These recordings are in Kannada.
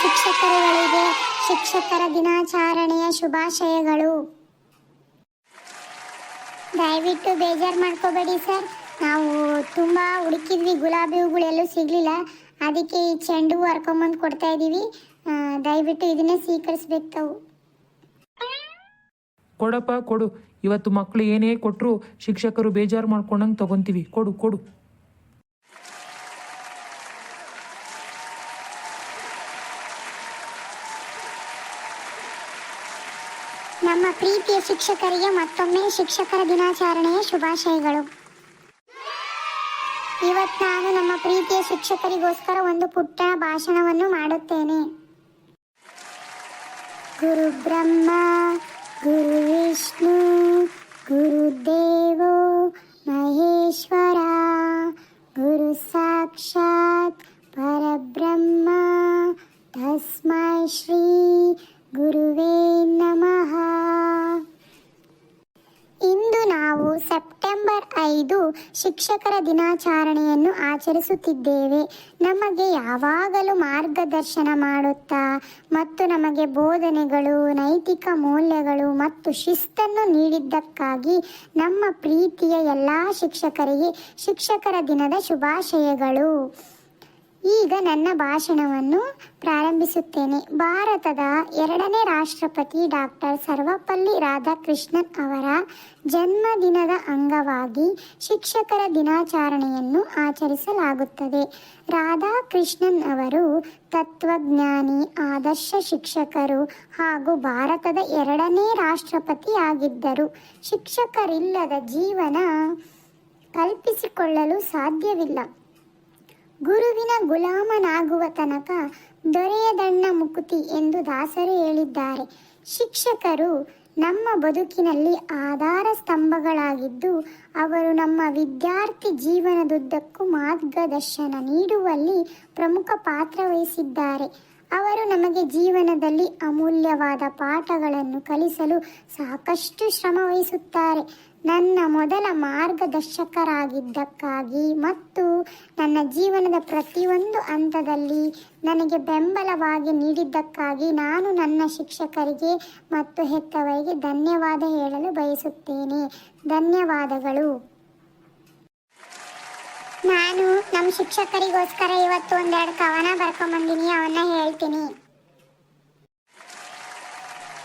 ಶಿಕ್ಷಕರುಗಳಿಗೆ ಶಿಕ್ಷಕರ ದಿನಾಚರಣೆಯ ಶುಭಾಶಯಗಳು. ದಯವಿಟ್ಟು ಬೇಜಾರು ಮಾಡ್ಕೋಬೇಡಿ ಸರ್. ನಾವು ತುಂಬ ಹುಡುಕಿದ್ವಿ, ಗುಲಾಬಿ ಹೂಗಳೆಲ್ಲೂ ಸಿಗಲಿಲ್ಲ. ಅದಕ್ಕೆ ಈ ಚೆಂಡು ಹೂ ಹರ್ಕೊಂಬಂದು ಕೊಡ್ತಾ ಇದ್ದೀವಿ ದಯವಿಟ್ಟು ಇದನ್ನೇ ಸ್ವೀಕರಿಸ್ಬೇಕು ತಾವು ಕೊಡಪ್ಪ, ಕೊಡು. ಇವತ್ತು ಮಕ್ಕಳು ಏನೇ ಕೊಟ್ಟರು ಶಿಕ್ಷಕರು ಬೇಜಾರು ಮಾಡ್ಕೊಂಡಂಗೆ ತಗೊಂತೀವಿ. ಕೊಡು ಕೊಡು ನಮ್ಮ ಶಿಕ್ಷಕರಿಗೆ ಮತ್ತೊಮ್ಮೆ ಶಿಕ್ಷಕರ ದಿನಾಚರಣೆಯ ಶುಭಾಶಯಗಳು. ಇವತ್ತು ನಾನು ನಮ್ಮ ಪ್ರೀತಿಯ ಶಿಕ್ಷಕರಿಗೋಸ್ಕರ ಒಂದು ಪುಟ್ಟ ಭಾಷಣವನ್ನು ಮಾಡುತ್ತೇನೆ. ಗುರು ಬ್ರಹ್ಮ, ಗುರು ವಿಷ್ಣು ಗುರುದೇವೋ ಮಹೇಶ್ವರ, ಗುರು ಸಾಕ್ಷಾತ್, ಪರಬ್ರಹ್ಮ, ತಸ್ಮೈ ಶ್ರೀ ಗುರುವೇ ನಮಃ ಇಂದು ನಾವು ಸೆಪ್ಟೆಂಬರ್ ಐದು ಶಿಕ್ಷಕರ ದಿನಾಚರಣೆಯನ್ನು ಆಚರಿಸುತ್ತಿದ್ದೇವೆ. ನಮಗೆ ಯಾವಾಗಲೂ ಮಾರ್ಗದರ್ಶನ ಮಾಡುತ್ತಾ ಮತ್ತು ನಮಗೆ ಬೋಧನೆಗಳು, ನೈತಿಕ ಮೌಲ್ಯಗಳು ಮತ್ತು ಶಿಸ್ತನ್ನು ನೀಡಿದ್ದಕ್ಕಾಗಿ ನಮ್ಮ ಪ್ರೀತಿಯ ಎಲ್ಲ ಶಿಕ್ಷಕರಿಗೆ ಶಿಕ್ಷಕರ ದಿನದ ಶುಭಾಶಯಗಳು. ಈಗ ನನ್ನ ಭಾಷಣವನ್ನು ಪ್ರಾರಂಭಿಸುತ್ತೇನೆ. ಭಾರತದ ಎರಡನೇ ರಾಷ್ಟ್ರಪತಿ ಡಾಕ್ಟರ್ ಸರ್ವಪಲ್ಲಿ ರಾಧಾಕೃಷ್ಣನ್ ಅವರ ಜನ್ಮದಿನದ ಅಂಗವಾಗಿ ಶಿಕ್ಷಕರ ದಿನಾಚರಣೆಯನ್ನು ಆಚರಿಸಲಾಗುತ್ತದೆ. ರಾಧಾಕೃಷ್ಣನ್ ಅವರು ತತ್ವಜ್ಞಾನಿ, ಆದರ್ಶ ಶಿಕ್ಷಕರು ಹಾಗೂ ಭಾರತದ ಎರಡನೇ ರಾಷ್ಟ್ರಪತಿಯಾಗಿದ್ದರು ಶಿಕ್ಷಕರಿಲ್ಲದ ಜೀವನ ಕಲ್ಪಿಸಿಕೊಳ್ಳಲು ಸಾಧ್ಯವಿಲ್ಲ. ಗುರುವಿನ ಗುಲಾಮನಾಗುವ ತನಕ ದೊರೆಯದಣ್ಣ ಮುಕುತಿ ಎಂದು ದಾಸರು ಹೇಳಿದ್ದಾರೆ. ಶಿಕ್ಷಕರು ನಮ್ಮ ಬದುಕಿನಲ್ಲಿ ಆಧಾರ ಸ್ತಂಭಗಳಾಗಿದ್ದು, ಅವರು ನಮ್ಮ ವಿದ್ಯಾರ್ಥಿ ಜೀವನದುದ್ದಕ್ಕೂ ಮಾರ್ಗದರ್ಶನ ನೀಡುವಲ್ಲಿ ಪ್ರಮುಖ ಪಾತ್ರ ವಹಿಸಿದ್ದಾರೆ. ಅವರು ನಮಗೆ ಜೀವನದಲ್ಲಿ ಅಮೂಲ್ಯವಾದ ಪಾಠಗಳನ್ನು ಕಲಿಸಲು ಸಾಕಷ್ಟು ಶ್ರಮ ವಹಿಸುತ್ತಾರೆ. ನನ್ನ ಮೊದಲ ಮಾರ್ಗದರ್ಶಕರಾಗಿದ್ದಕ್ಕಾಗಿ ಮತ್ತು ನನ್ನ ಜೀವನದ ಪ್ರತಿಯೊಂದು ಹಂತದಲ್ಲಿ ನನಗೆ ಬೆಂಬಲವಾಗಿ ನೀಡಿದ್ದಕ್ಕಾಗಿ ನಾನು ನನ್ನ ಶಿಕ್ಷಕರಿಗೆ ಮತ್ತು ಹೆತ್ತವರಿಗೆ ಧನ್ಯವಾದ ಹೇಳಲು ಬಯಸುತ್ತೇನೆ. ಧನ್ಯವಾದಗಳು. ನಾನು ನಮ್ಮ ಶಿಕ್ಷಕರಿಗೋಸ್ಕರ ಇವತ್ತು ಒಂದೆರಡು ಕವನ ಬರ್ಕೊಂಬಂದಿನಿ, ಅವನ್ನ ಹೇಳ್ತೀನಿ.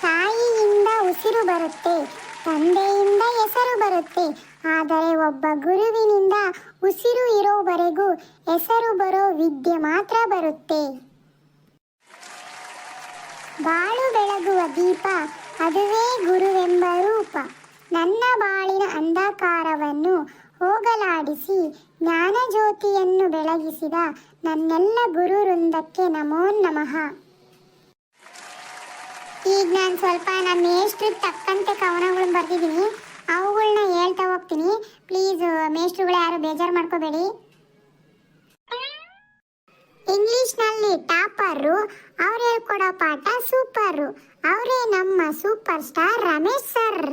ತಾಯಿಯಿಂದ ಉಸಿರು ಬರುತ್ತೆ, ತಂದೆಯಿಂದ ಹೆಸರು ಬರುತ್ತೆ, ಆದರೆ ಒಬ್ಬ ಗುರುವಿನಿಂದ ಉಸಿರು ಇರೋವರೆಗೂ ಹೆಸರು ಬರೋ ವಿದ್ಯೆ ಮಾತ್ರ ಬರುತ್ತೆ. ಬಾಳು ಬೆಳಗುವ ದೀಪ, ಅದುವೇ ಗುರುವೆಂಬ ರೂಪ. ನನ್ನ ಬಾಳಿನ ಅಂಧಕಾರವನ್ನು ಹೋಗಲಾಡಿಸಿ ಜ್ಞಾನಜ್ಯೋತಿಯನ್ನು ಬೆಳಗಿಸಿದ ನನ್ನೆಲ್ಲ ಗುರು ವೃಂದಕ್ಕೆ ನಮೋ ನಮಃ. ಈಗ ನಾನು ಸ್ವಲ್ಪ ನಮ್ಮ ಮೇಷ್ಟ್ರಿಗೆ ತಕ್ಕಂತೆ ಕವನಗಳನ್ನು ಬರೆದಿದ್ದೀನಿ. ಅವುಗಳನ್ನ ಹೇಳ್ತಾ ಹೋಗ್ತೀನಿ. ಪ್ಲೀಸ್ ಮೇಷ್ಟ್ರುಗಳು ಯಾರು ಬೇಜಾರು ಮಾಡ್ಕೋಬೇಡಿ. ಇಂಗ್ಲಿಷ್ನಲ್ಲಿ ಟಾಪರು, ಅವ್ರು ಹೇಳ್ಕೊಡೋ ಪಾಠ ಸೂಪರು. ಅವರೇ ನಮ್ಮ ಸೂಪರ್ ಸ್ಟಾರ್ ರಮೇಶ್ ಸರ್.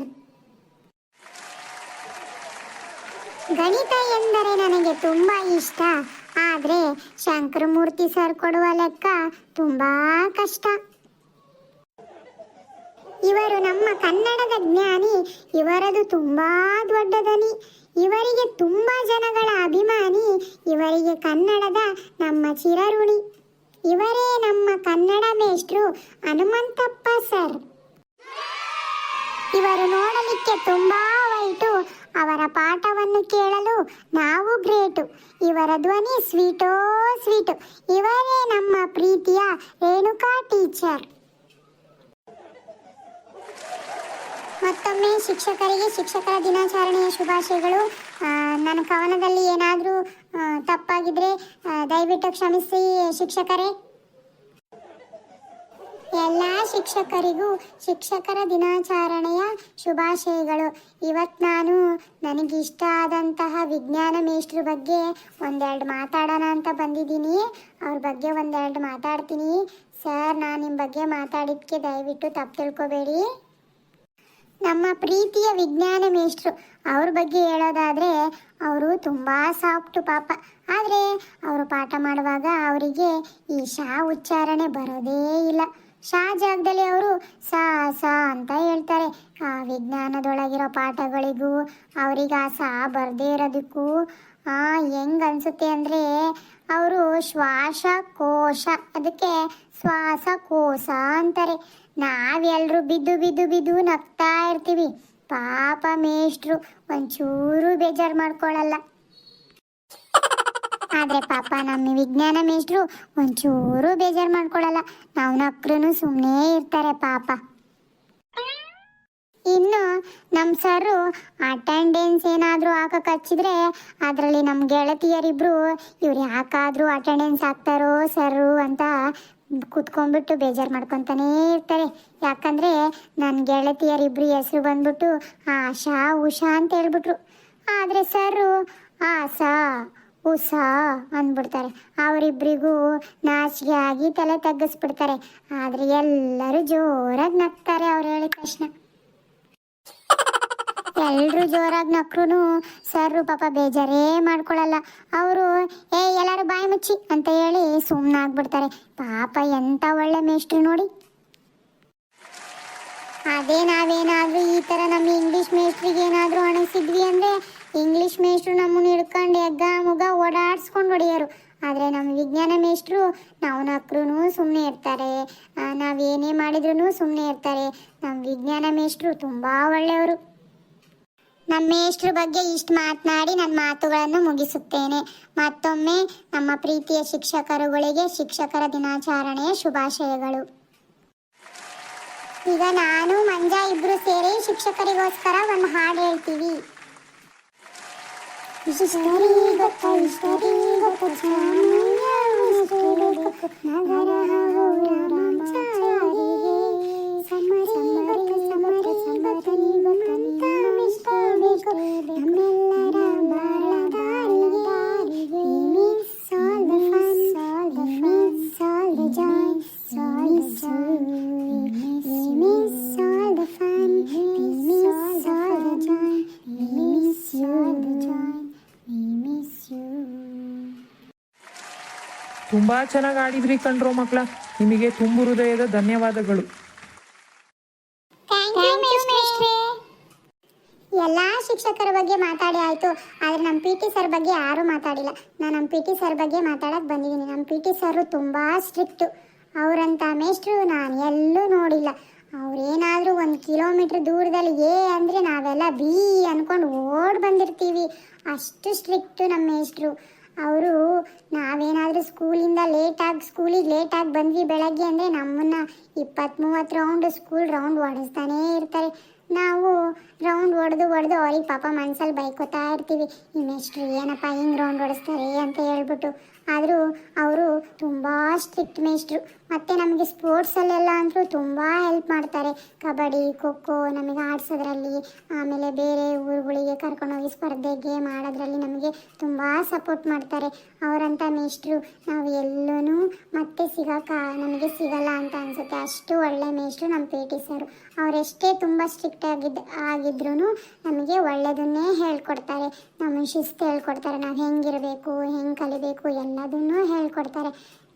ಗಣಿತ ಎಂದರೆ ನನಗೆ ತುಂಬ ಇಷ್ಟ. ಆದರೆ ಶಂಕರಮೂರ್ತಿ ಸರ್ ಕೊಡುವ ಲೆಕ್ಕ ತುಂಬಾ ಕಷ್ಟ. ಇವರು ನಮ್ಮ ಕನ್ನಡದ ಜ್ಞಾನಿ, ಇವರದು ತುಂಬಾ ದೊಡ್ಡ ದನಿ. ಇವರಿಗೆ ತುಂಬ ಜನಗಳ ಅಭಿಮಾನಿ, ಇವರಿಗೆ ಕನ್ನಡದ ನಮ್ಮ ಚಿರಋಣಿ. ಇವರೇ ನಮ್ಮ ಕನ್ನಡ ಮೇಷ್ಟ್ರು ಹನುಮಂತಪ್ಪ ಸರ್ ಇವರು ನೋಡಲಿಕ್ಕೆ ತುಂಬಾ ವೈಟು ಅವರ ಪಾಠವನ್ನು ಕೇಳಲು ನಾವು ಗ್ರೇಟು. ಇವರ ಧ್ವನಿ ಸ್ವೀಟೋ ಸ್ವೀಟು. ಇವರೇ ನಮ್ಮ ಪ್ರೀತಿಯ ರೇಣುಕಾ ಟೀಚರ್. ಮತ್ತೊಮ್ಮೆ ಶಿಕ್ಷಕರಿಗೆ ಶಿಕ್ಷಕರ ದಿನಾಚರಣೆಯ ಶುಭಾಶಯಗಳು. ನನ್ನ ಕವನದಲ್ಲಿ ಏನಾದರೂ ತಪ್ಪಾಗಿದ್ದರೆ ದಯವಿಟ್ಟು ಕ್ಷಮಿಸಿ ಶಿಕ್ಷಕರೇ. ಎಲ್ಲ ಶಿಕ್ಷಕರಿಗೂ ಶಿಕ್ಷಕರ ದಿನಾಚರಣೆಯ ಶುಭಾಶಯಗಳು. ಇವತ್ತು ನಾನು ನನಗಿಷ್ಟ ಆದಂತಹ ವಿಜ್ಞಾನ ಮೇಷ್ಟ್ರ ಬಗ್ಗೆ ಒಂದೆರಡು ಮಾತಾಡೋಣ ಅಂತ ಬಂದಿದ್ದೀನಿ. ಅವ್ರ ಬಗ್ಗೆ ಒಂದೆರಡು ಮಾತಾಡ್ತೀನಿ. ಸರ್, ನಾನು ನಿಮ್ಮ ಬಗ್ಗೆ ಮಾತಾಡಿದ್ದಕ್ಕೆ ದಯವಿಟ್ಟು ತಪ್ಪು ತಿಳ್ಕೊಬೇಡಿ. ನಮ್ಮ ಪ್ರೀತಿಯ ವಿಜ್ಞಾನ ಮೇಷ್ಟ್ರು, ಅವ್ರ ಬಗ್ಗೆ ಹೇಳೋದಾದರೆ ಅವರು ತುಂಬ ಸಾಫ್ಟು ಪಾಪ. ಆದರೆ ಅವರು ಪಾಠ ಮಾಡುವಾಗ ಅವರಿಗೆ ಈ ಶಾ ಉಚ್ಚಾರಣೆ ಬರೋದೇ ಇಲ್ಲ. ಶಾ ಜಾಗದಲ್ಲಿ ಅವರು ಸಾ ಸಾ ಅಂತ ಹೇಳ್ತಾರೆ. ಆ ವಿಜ್ಞಾನದೊಳಗಿರೋ ಪಾಠಗಳಿಗೂ ಅವ್ರಿಗೆ ಆ ಸಾ ಬರದೇ ಇರೋದಕ್ಕೂ, ಆ ಹೆಂಗ್ ಅನ್ಸುತ್ತೆ ಅಂದರೆ ಅವರು ಶ್ವಾಸಕೋಶ ಅದಕ್ಕೆ ಶ್ವಾಸಕೋಶ ಅಂತಾರೆ. ನಾವೆಲ್ಲರೂ ಬಿದ್ದು ಬಿದ್ದು ಬಿದ್ದು ನಗ್ತಾ ಇರ್ತೀವಿ. ಪಾಪ ಮೇಷ್ಟ್ರು, ಒಂಚೂರು ಬೇಜಾರು ಮಾಡ್ಕೊಳ್ಳಲ್ಲ ಆದ್ರೆ ಪಾಪ ನಮ್ಮ ವಿಜ್ಞಾನ ಮೇಷ್ಟ್ರು ಒಂಚೂರು ಬೇಜಾರು ಮಾಡ್ಕೊಳ್ಳಲ್ಲ ನಾವು ನಕ್ರೂ ಸುಮ್ಮನೆ ಇರ್ತಾರೆ ಪಾಪ. ಇನ್ನು ನಮ್ಮ ಸರ್ ಅಟೆಂಡೆನ್ಸ್ ಏನಾದರೂ ಹಾಕಕ್ಕೆ ಹಚ್ಚಿದ್ರೆ ಅದರಲ್ಲಿ ನಮ್ಮ ಗೆಳತಿಯರಿಬ್ರು ಇವ್ರು ಯಾಕಾದರೂ ಅಟೆಂಡೆನ್ಸ್ ಹಾಕ್ತಾರೋ ಸರ್ ಅಂತ ಕುತ್ಕೊಂಡ್ಬಿಟ್ಟು ಬೇಜಾರು ಮಾಡ್ಕೊತಾನೇ ಇರ್ತಾರೆ. ಯಾಕಂದರೆ ನನ್ನ ಗೆಳತಿಯರಿಬ್ರು ಹೆಸರು ಬಂದ್ಬಿಟ್ಟು ಆಶಾ, ಉಷಾ ಅಂತ ಹೇಳ್ಬಿಟ್ರು. ಆದರೆ ಸರ್ ಆಸಾ. ಉಸ ಅಂದ್ಬಿಡ್ತಾರೆ. ಅವರಿಬ್ಬರಿಗೂ ನಾಚಿಗೆ ಆಗಿ ತಲೆ ತಗ್ಗಿಸ್ಬಿಡ್ತಾರೆ. ಆದರೆ ಎಲ್ಲರೂ ಜೋರಾಗಿ ನಗ್ತಾರೆ ಅವ್ರು ಹೇಳಿದ ತಕ್ಷಣ. ಎಲ್ಲರೂ ಜೋರಾಗಿ ನಕ್ರು ಸರ್ ಪಾಪ ಬೇಜಾರೇ ಮಾಡ್ಕೊಳ್ಳಲ್ಲ ಅವರು, ಏ, ಎಲ್ಲರೂ ಬಾಯಿ ಮುಚ್ಚಿ ಅಂತ ಹೇಳಿ ಸುಮ್ಮನೆ ಆಗ್ಬಿಡ್ತಾರೆ. ಪಾಪ ಎಂತ ಒಳ್ಳೆ ಮೇಷ್ಟ್ರು ನೋಡಿ. ಅದೇ ನಾವೇನಾದ್ರೂ ಈ ತರ ನಮ್ಮ ಇಂಗ್ಲಿಷ್ ಮೇಸ್ಟ್ರಿಗೆ ಏನಾದ್ರೂ ಅಣಿಸಿದ್ವಿ ಅಂದ್ರೆ ಇಂಗ್ಲಿಷ್ ಮೇಷ್ಟ್ರು ನಮ್ಮನ್ನು ಹಿಡ್ಕೊಂಡು ಎಗ್ಗ ಮುಗ ಓಡಾಡಿಸ್ಕೊಂಡು ಹೊಡೆಯೋರು. ಆದರೆ ನಮ್ಮ ವಿಜ್ಞಾನ ಮೇಷ್ಟ್ರು ನಾವು ನಕ್ರೂ ಸುಮ್ಮನೆ ಇರ್ತಾರೆ. ನಾವು ನಾವೇನೇ ಮಾಡಿದ್ರೂ ಸುಮ್ಮನೆ ಇರ್ತಾರೆ. ನಮ್ಮ ವಿಜ್ಞಾನ ಮೇಷ್ಟ್ರು ತುಂಬ ಒಳ್ಳೆಯವರು. ನಮ್ಮ ಮೇಷ್ಟ್ರ ಬಗ್ಗೆ ಇಷ್ಟು ಮಾತನಾಡಿ ನನ್ನ ಮಾತುಗಳನ್ನು ಮುಗಿಸುತ್ತೇನೆ. ಮತ್ತೊಮ್ಮೆ ನಮ್ಮ ಪ್ರೀತಿಯ ಶಿಕ್ಷಕರುಗಳಿಗೆ ಶಿಕ್ಷಕರ ದಿನಾಚರಣೆಯ ಶುಭಾಶಯಗಳು. ಈಗ ನಾನು, ಮಂಜಾ ಇಬ್ರು ಸೇರಿ ಶಿಕ್ಷಕರಿಗೋಸ್ಕರ ಒಂದು ಹಾಡು ಹೇಳ್ತೀವಿ. ಇಷ್ಟರಿ ಗೊತ್ತ ಇಷ್ಟರಿ ಗೊತ್ತ ಚಾಮಯ್ಯ ಇಷ್ಟರಿ ಗೊತ್ತ ನಗರ ಹೌರ ರಾಮಾಚಾರಿಗೆ ತುಂಬಾ ಚೆನ್ನಾಗಿ ಆಡಿದ್ರಿ ಕಣ್ರೋ ಮಕ್ಕಳ ನಿಮಗೆ ತುಂಬ ಹೃದಯದ ಧನ್ಯವಾದಗಳು. ಎಲ್ಲ ಶಿಕ್ಷಕರ ಬಗ್ಗೆ ಮಾತಾಡಿ ಆಯ್ತು. ಆದ್ರೆ ನಮ್ಮ ಪಿ ಟಿ ಸರ್ ಬಗ್ಗೆ ಯಾರೂ ಮಾತಾಡಿಲ್ಲ. ನಾನು ನಮ್ಮ ಪಿ ಟಿ ಸರ್ ಬಗ್ಗೆ ಮಾತಾಡಕ್ ಬಂದಿದ್ದೀನಿ ನಮ್ಮ ಪಿ ಟಿ ಸರ್ ತುಂಬಾ ಸ್ಟ್ರಿಕ್ಟ್ ಅವರಂತ ಮೇಷ್ಟ್ರು ನಾನು ಎಲ್ಲೂ ನೋಡಿಲ್ಲ. ಅವ್ರೇನಾದ್ರೂ ಒಂದು ಕಿಲೋಮೀಟರ್ ದೂರದಲ್ಲಿ ಏ ಅಂದರೆ ನಾವೆಲ್ಲ ಬಿ ಅನ್ಕೊಂಡು ಓಡ್ ಬಂದಿರ್ತೀವಿ. ಅಷ್ಟು ಸ್ಟ್ರಿಕ್ಟ್ ನಮ್ಮ ಮೇಷ್ಟ್ರು. ಅವರು ನಾವೇನಾದರೂ ಸ್ಕೂಲಿಂದ ಲೇಟಾಗಿ ಸ್ಕೂಲಿಗೆ ಲೇಟಾಗಿ ಬಂದ್ವಿ ಬೆಳಗ್ಗೆ ಅಂದರೆ ನಮ್ಮನ್ನ ಇಪ್ಪತ್ತು ಮೂವತ್ತು ರೌಂಡ್ ಸ್ಕೂಲ್ ರೌಂಡ್ ಹೊಡೆಸ್ತಾನೇ ಇರ್ತಾರೆ. ನಾವು ರೌಂಡ್ ಹೊಡೆದು ಹೊಡೆದು ಅವ್ರಿಗೆ ಪಾಪ ಮನ್ಸಲ್ಲಿ ಬೈಕೋತಾ ಇರ್ತೀವಿ. ಇನ್ನೆಷ್ಟು ಏನಪ್ಪ ಹಿಂಗೆ ರೌಂಡ್ ಹೊಡೆಸ್ತಾರೆ ಅಂತ ಹೇಳ್ಬಿಟ್ಟು. ಆದರೂ ಅವರು ತುಂಬ ಸ್ಟ್ರಿಕ್ಟ್ ಮೇಷ್ಟ್ರು. ಮತ್ತು ನಮಗೆ ಸ್ಪೋರ್ಟ್ಸಲ್ಲೆಲ್ಲ ಅಂತೂ ತುಂಬ ಹೆಲ್ಪ್ ಮಾಡ್ತಾರೆ. ಕಬಡ್ಡಿ, ಖೋ ಖೋ ನಮಗೆ ಆಡಿಸೋದ್ರಲ್ಲಿ, ಆಮೇಲೆ ಬೇರೆ ಊರುಗಳಿಗೆ ಕರ್ಕೊಂಡೋಗಿ ಸ್ಪರ್ಧೆ ಗೇಮ್ ಆಡೋದ್ರಲ್ಲಿ ನಮಗೆ ತುಂಬ ಸಪೋರ್ಟ್ ಮಾಡ್ತಾರೆ. ಅವರಂಥ ಮೇಷ್ಟ್ರು, ನಾವು ಎಲ್ಲೂ ಮತ್ತೆ ಸಿಗೋಕ ನಮಗೆ ಸಿಗಲ್ಲ ಅಂತ ಅನಿಸುತ್ತೆ. ಅಷ್ಟು ಒಳ್ಳೆ ಮೇಷ್ಟ್ರು ನಮ್ಮ ಪಿ ಟಿ ಸರು ಅವರೆಷ್ಟೇ ತುಂಬ ಸ್ಟ್ರಿಕ್ಟ್ ಆಗಿದ್ದ ಆಗಿದ್ರೂ ನಮಗೆ ಒಳ್ಳೆಯದನ್ನೇ ಹೇಳ್ಕೊಡ್ತಾರೆ. ನಮ್ಮ ಶಿಸ್ತು ಹೇಳ್ಕೊಡ್ತಾರೆ. ನಾವು ಹೆಂಗಿರಬೇಕು, ಹೆಂಗೆ ಕಲಿಬೇಕು ಎಲ್ಲದನ್ನೂ ಹೇಳ್ಕೊಡ್ತಾರೆ.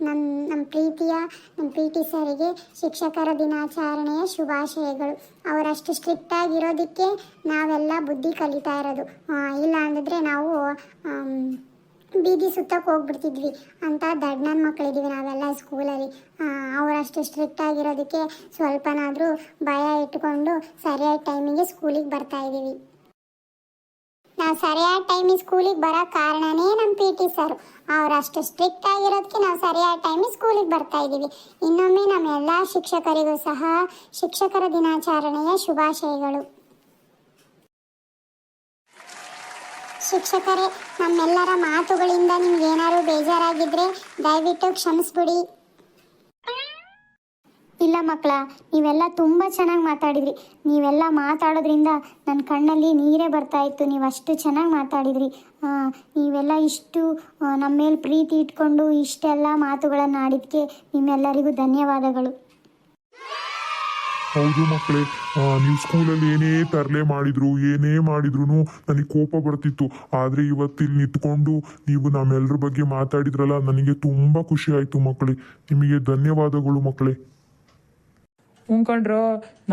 ನಮ್ಮ ನಮ್ಮ ಪ್ರೀತಿಯ ನಮ್ಮ ಪಿ ಟಿ ಸರಿಗೆ ಶಿಕ್ಷಕರ ದಿನಾಚರಣೆಯ ಶುಭಾಶಯಗಳು. ಅವರಷ್ಟು ಸ್ಟ್ರಿಕ್ಟ್ ಆಗಿರೋದಕ್ಕೆ ನಾವೆಲ್ಲ ಬುದ್ಧಿ ಕಲಿತಾ ಇರೋದು. ಇಲ್ಲ ಅಂದಿದ್ರೆ ನಾವು ಬೀದಿ ಸುತ್ತಕ್ಕೆ ಹೋಗ್ಬಿಡ್ತಿದ್ವಿ. ಅಂತ ದಡ್ಡನ ನನ್ನ ಮಕ್ಕಳಿದ್ದೀವಿ ನಾವೆಲ್ಲ ಸ್ಕೂಲಲ್ಲಿ ಅವರಷ್ಟು ಸ್ಟ್ರಿಕ್ಟ್ ಆಗಿರೋದಕ್ಕೆ ಸ್ವಲ್ಪನಾದರೂ ಭಯ ಇಟ್ಕೊಂಡು ಸರಿಯಾದ ಟೈಮಿಗೆ ಸ್ಕೂಲಿಗೆ ಬರ್ತಾ ಇದ್ದೀವಿ. ನಾವು ಸರಿಯಾದ ಟೈಮಿಗೆ ಸ್ಕೂಲಿಗೆ ಬರೋ ಕಾರಣನೇ ನಮ್ಮ ಪಿ ಟಿ ಸರ್ ಅಷ್ಟು ಸ್ಟ್ರಿಕ್ಟ್ ಆಗಿರೋದಕ್ಕೆ ನಾವು ಸರಿಯಾದ ಟೈಮಿಗೆ ಸ್ಕೂಲಿಗೆ ಬರ್ತಾ ಇದ್ದೀವಿ ಇನ್ನೊಮ್ಮೆ ನಮ್ಮ ಎಲ್ಲ ಶಿಕ್ಷಕರಿಗೂ ಸಹ ಶಿಕ್ಷಕರ ದಿನಾಚರಣೆಯ ಶುಭಾಶಯಗಳು. ಶಿಕ್ಷಕರೇ, ನಮ್ಮೆಲ್ಲರ ಮಾತುಗಳಿಂದ ನಿಮ್ಗೆ ಏನಾದ್ರು ಬೇಜಾರಾಗಿದ್ರೆ ದಯವಿಟ್ಟು ಕ್ಷಮಿಸ್ಬಿಡಿ. ಇಲ್ಲ ಮಕ್ಕಳ, ನೀವೆಲ್ಲ ತುಂಬ ಚೆನ್ನಾಗಿ ಮಾತಾಡಿದ್ರಿ. ನೀವೆಲ್ಲ ಮಾತಾಡೋದ್ರಿಂದ ನನ್ನ ಕಣ್ಣಲ್ಲಿ ನೀರೇ ಬರ್ತಾ ಇತ್ತು. ನೀವು ಅಷ್ಟು ಚೆನ್ನಾಗಿ ಮಾತಾಡಿದ್ರಿ. ನೀವೆಲ್ಲ ಇಷ್ಟು ನಮ್ಮ ಮೇಲೆ ಪ್ರೀತಿ ಇಟ್ಕೊಂಡು ಇಷ್ಟೆಲ್ಲ ಮಾತುಗಳನ್ನು ಆಡಿದ್ದಕ್ಕೆ ನಿಮ್ಮೆಲ್ಲರಿಗೂ ಧನ್ಯವಾದಗಳು. ಹೌದು ಮಕ್ಕಳೇ ನೀವು ಸ್ಕೂಲಲ್ಲಿ ಏನೇ ತರಲೆ ಮಾಡಿದ್ರು, ಏನೇ ಮಾಡಿದ್ರು ನನಗೆ ಕೋಪ ಬರ್ತಿತ್ತು. ಆದರೆ ಇವತ್ತು ಇಲ್ಲಿ ನಿಂತ್ಕೊಂಡು ನೀವು ನಮ್ಮೆಲ್ಲರ ಬಗ್ಗೆ ಮಾತಾಡಿದ್ರಲ್ಲ, ನನಗೆ ತುಂಬ ಖುಷಿ ಆಯಿತು ಮಕ್ಕಳೇ. ನಿಮಗೆ ಧನ್ಯವಾದಗಳು ಮಕ್ಕಳೇ. ಉಂಕಂಡ್ರು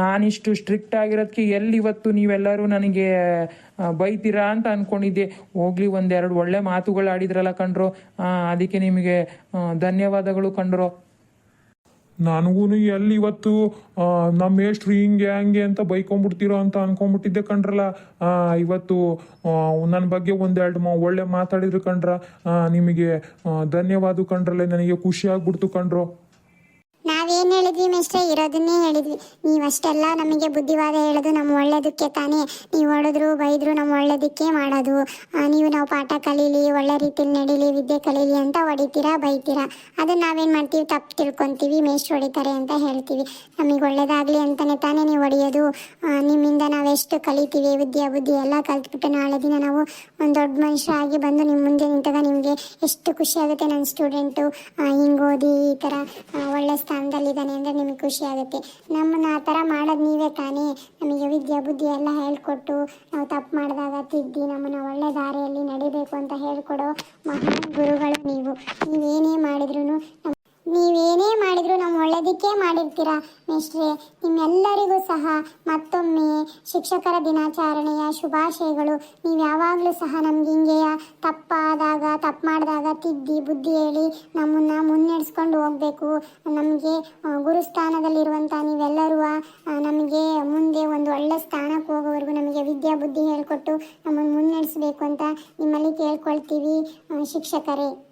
ನಾನಿಷ್ಟು ಸ್ಟ್ರಿಕ್ಟ್ ಆಗಿರೋದಕ್ಕೆ ಎಲ್ಲಿ ಇವತ್ತು ನೀವೆಲ್ಲರೂ ನನಗೆ ಬೈತೀರಾ ಅಂತ ಅನ್ಕೊಂಡಿದ್ದೆ. ಹೋಗ್ಲಿ ಒಂದೆರಡು ಒಳ್ಳೆ ಮಾತುಗಳು ಆಡಿದ್ರಲ್ಲ ಕಣ್ರು. ಅದಕ್ಕೆ ನಿಮಗೆ ಧನ್ಯವಾದಗಳು ಕಣ್ರು. ನನಗೂ ಎಲ್ಲಿ ಇವತ್ತು ನಮ್ಮ ಮೇಷ್ಟ್ರು ಹಿಂಗೆ, ಹಂಗೆ ಅಂತ ಬೈಕೊಂಡ್ಬಿಡ್ತೀರೋ ಅಂತ ಅನ್ಕೊಂಡ್ಬಿಟ್ಟಿದ್ದೆ ಕಣ್ರಲ್ಲ. ಇವತ್ತು ನನ್ನ ಬಗ್ಗೆ ಒಂದೆರಡು ಒಳ್ಳೆ ಮಾತಾಡಿದ್ರು ಕಣ್ರ. ನಿಮಗೆ ಧನ್ಯವಾದ ಕಣ್ರಲ್ಲ. ನನಗೆ ಖುಷಿ ಆಗ್ಬಿಡ್ತು ಕಣ್ರು. ನಾವೇನು ಹೇಳಿದ್ವಿ ಮೇಷ್ಟ್ರೆ? ಇರೋದನ್ನೇ ಹೇಳಿದ್ವಿ. ನೀವಷ್ಟೆಲ್ಲ ನಮಗೆ ಬುದ್ಧಿವಾದ ಹೇಳೋದು ನಮ್ಮ ಒಳ್ಳೇದಕ್ಕೆ ತಾನೇ. ನೀವು ಹೊಡೆದ್ರು, ಬೈದ್ರು ನಮ್ಮ ಒಳ್ಳೇದಕ್ಕೆ ಮಾಡೋದು. ನೀವು ನಾವು ಪಾಠ ಕಲೀಲಿ, ಒಳ್ಳೆ ರೀತಿಲಿ ನಡೀಲಿ, ವಿದ್ಯೆ ಕಲೀಲಿ ಅಂತ ಹೊಡಿತೀರಾ, ಬೈತೀರಾ? ಅದನ್ನು ನಾವೇನು ಮಾಡ್ತೀವಿ? ತಪ್ಪು ತಿಳ್ಕೊತೀವಿ, ಮೇಷ್ಟ್ರು ಹೊಡಿತಾರೆ ಅಂತ ಹೇಳ್ತೀವಿ. ನಮಗೆ ಒಳ್ಳೇದಾಗಲಿ ಅಂತಲೇ ತಾನೇ ನೀವು ಹೊಡೆಯೋದು. ನಿಮ್ಮಿಂದ ನಿಮ್ಮಿಂದ ಎಷ್ಟು ಕಲಿತೀವಿ, ವಿದ್ಯೆ, ಬುದ್ಧಿ ಎಲ್ಲ ಕಲ್ತ್ಬಿಟ್ಟು ನಾಳೆ ದಿನ ನಾವು ಒಂದು ದೊಡ್ಡ ಮನುಷ್ಯರಾಗಿ ಬಂದು ನಿಮ್ಮ ಮುಂದೆ ನಿಂತಾಗ ನಿಮಗೆ ಎಷ್ಟು ಖುಷಿ ಆಗುತ್ತೆ ನನ್ನ ಸ್ಟೂಡೆಂಟು. ಹಿಂಗೆ ಓದಿ, ಈ ಥರ ಒಳ್ಳೆ ಒಳ್ಳೆ ಸ್ಥಾನದಲ್ಲಿದ್ದಾನೆ ಅಂದರೆ ನಿಮಗೆ ಖುಷಿ ಆಗುತ್ತೆ. ನಮ್ಮನ್ನ ಆ ಥರ ಮಾಡೋದು ನೀವೇ ತಾನೇ. ನಮಗೆ ವಿದ್ಯೆ, ಬುದ್ಧಿ ಎಲ್ಲ ಹೇಳ್ಕೊಟ್ಟು ನಾವು ತಪ್ಪು ಮಾಡಿದಾಗ ತಿದ್ದಿ ನಮ್ಮನ್ನು ಒಳ್ಳೆ ದಾರಿಯಲ್ಲಿ ನಡಿಬೇಕು ಅಂತ ಹೇಳ್ಕೊಡೋ ಮಹಾನ್ ಗುರುಗಳು ನೀವು. ನೀವೇನೇ ಮಾಡಿದ್ರು ನೀವೇನೇ ಮಾಡಿದ್ರು ನಮ್ಮ ಒಳ್ಳೇದಕ್ಕೆ ಮಾಡಿರ್ತೀರ ಮೇಷ್ಟ್ರೆ? ನಿಮ್ಮೆಲ್ಲರಿಗೂ ಸಹ ಮತ್ತೊಮ್ಮೆ ಶಿಕ್ಷಕರ ದಿನಾಚರಣೆಯ ಶುಭಾಶಯಗಳು. ನೀವು ಯಾವಾಗಲೂ ಸಹ ನಮ್ಗೆ ಹಿಂಗೆಯ ತಪ್ಪಾದಾಗ, ತಪ್ಪು ಮಾಡಿದಾಗ ತಿದ್ದಿ, ಬುದ್ಧಿ ಹೇಳಿ ನಮ್ಮನ್ನು ಮುನ್ನಡೆಸ್ಕೊಂಡು ಹೋಗಬೇಕು. ನಮಗೆ ಗುರುಸ್ಥಾನದಲ್ಲಿರುವಂಥ ನೀವೆಲ್ಲರೂ ನಮಗೆ ಮುಂದೆ ಒಂದು ಒಳ್ಳೆ ಸ್ಥಾನಕ್ಕೆ ಹೋಗೋವರೆಗೂ ನಮಗೆ ವಿದ್ಯಾ, ಬುದ್ಧಿ ಹೇಳಿಕೊಟ್ಟು ನಮ್ಮನ್ನು ಮುನ್ನಡೆಸಬೇಕು ಅಂತ ನಿಮ್ಮಲ್ಲಿ ಕೇಳ್ಕೊಳ್ತೀವಿ ಶಿಕ್ಷಕರೇ.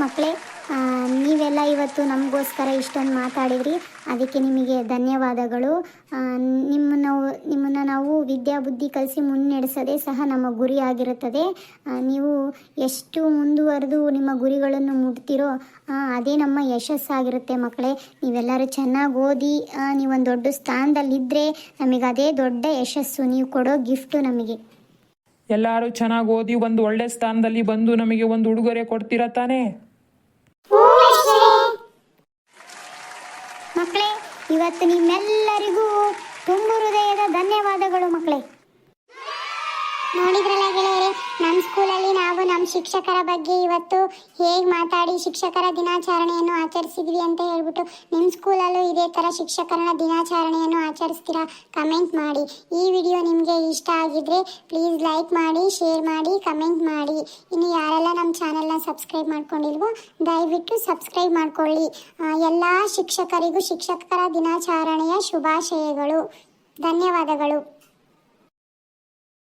ಮಕ್ಕಳೇ ನೀವೆಲ್ಲ ಇವತ್ತು ನಮಗೋಸ್ಕರ ಇಷ್ಟೊಂದು ಮಾತಾಡಿದ್ರಿ. ಅದಕ್ಕೆ ನಿಮಗೆ ಧನ್ಯವಾದಗಳು. ನಿಮ್ಮನ್ನು ನಿಮ್ಮನ್ನು ನಾವು ನಾವು ವಿದ್ಯಾಬುದ್ಧಿ ಕಲಿಸಿ ಮುನ್ನಡೆಸೋದೇ ಸಹ ನಮ್ಮ ಗುರಿ ಆಗಿರುತ್ತದೆ. ನೀವು ಎಷ್ಟು ಮುಂದುವರೆದು ನಿಮ್ಮ ಗುರಿಗಳನ್ನು ಮುಟ್ತಿರೋ ಅದೇ ನಮ್ಮ ಯಶಸ್ಸಾಗಿರುತ್ತೆ ಮಕ್ಕಳೇ. ನೀವೆಲ್ಲರೂ ಚೆನ್ನಾಗಿ ಓದಿ ನೀವೊಂದು ದೊಡ್ಡ ಸ್ಥಾನದಲ್ಲಿದ್ದರೆ ನಮಗೆ ಅದೇ ದೊಡ್ಡ ಯಶಸ್ಸು. ನೀವು ಕೊಡೋ ಗಿಫ್ಟು ನಮಗೆ. ಎಲ್ಲರೂ ಚೆನ್ನಾಗಿ ಓದಿ ಒಂದು ಒಳ್ಳೆ ಸ್ಥಾನದಲ್ಲಿ ಬಂದು ನಮಗೆ ಒಂದು ಉಡುಗೊರೆ ಕೊಡ್ತೀರ ತಾನೇ? ಮಕ್ಕಳೇ, ಇವತ್ತು ನಿಮ್ಮೆಲ್ಲರಿಗೂ ತುಂಬು ಹೃದಯದ ಧನ್ಯವಾದಗಳು ಮಕ್ಕಳೇ. ನೋಡಿದ್ರಲ್ಲ ನಮ್ಮ ಸ್ಕೂಲಲ್ಲಿ ನಾವು ನಮ್ಮ ಶಿಕ್ಷಕರ ಬಗ್ಗೆ ಇವತ್ತು ಹೇಗೆ ಮಾತಾಡಿ ಶಿಕ್ಷಕರ ದಿನಾಚರಣೆಯನ್ನು ಆಚರಿಸಿದ್ವಿ ಅಂತ ಹೇಳ್ಬಿಟ್ಟು ನಿಮ್ಮ ಸ್ಕೂಲಲ್ಲೂ ಇದೇ ಥರ ಶಿಕ್ಷಕರ ದಿನಾಚರಣೆಯನ್ನು ಆಚರಿಸ್ತೀರಾ ಕಮೆಂಟ್ ಮಾಡಿ. ಈ ವಿಡಿಯೋ ನಿಮಗೆ ಇಷ್ಟ ಆಗಿದ್ರೆ ಪ್ಲೀಸ್ ಲೈಕ್ ಮಾಡಿ, ಶೇರ್ ಮಾಡಿ, ಕಮೆಂಟ್ ಮಾಡಿ. ಇನ್ನು ಯಾರೆಲ್ಲ ನಮ್ಮ ಚಾನೆಲ್ನ ಸಬ್ಸ್ಕ್ರೈಬ್ ಮಾಡ್ಕೊಂಡಿಲ್ವೋ, ದಯವಿಟ್ಟು ಸಬ್ಸ್ಕ್ರೈಬ್ ಮಾಡ್ಕೊಳ್ಳಿ. ಎಲ್ಲ ಶಿಕ್ಷಕರಿಗೂ ಶಿಕ್ಷಕರ ದಿನಾಚರಣೆಯ ಶುಭಾಶಯಗಳು. ಧನ್ಯವಾದಗಳು.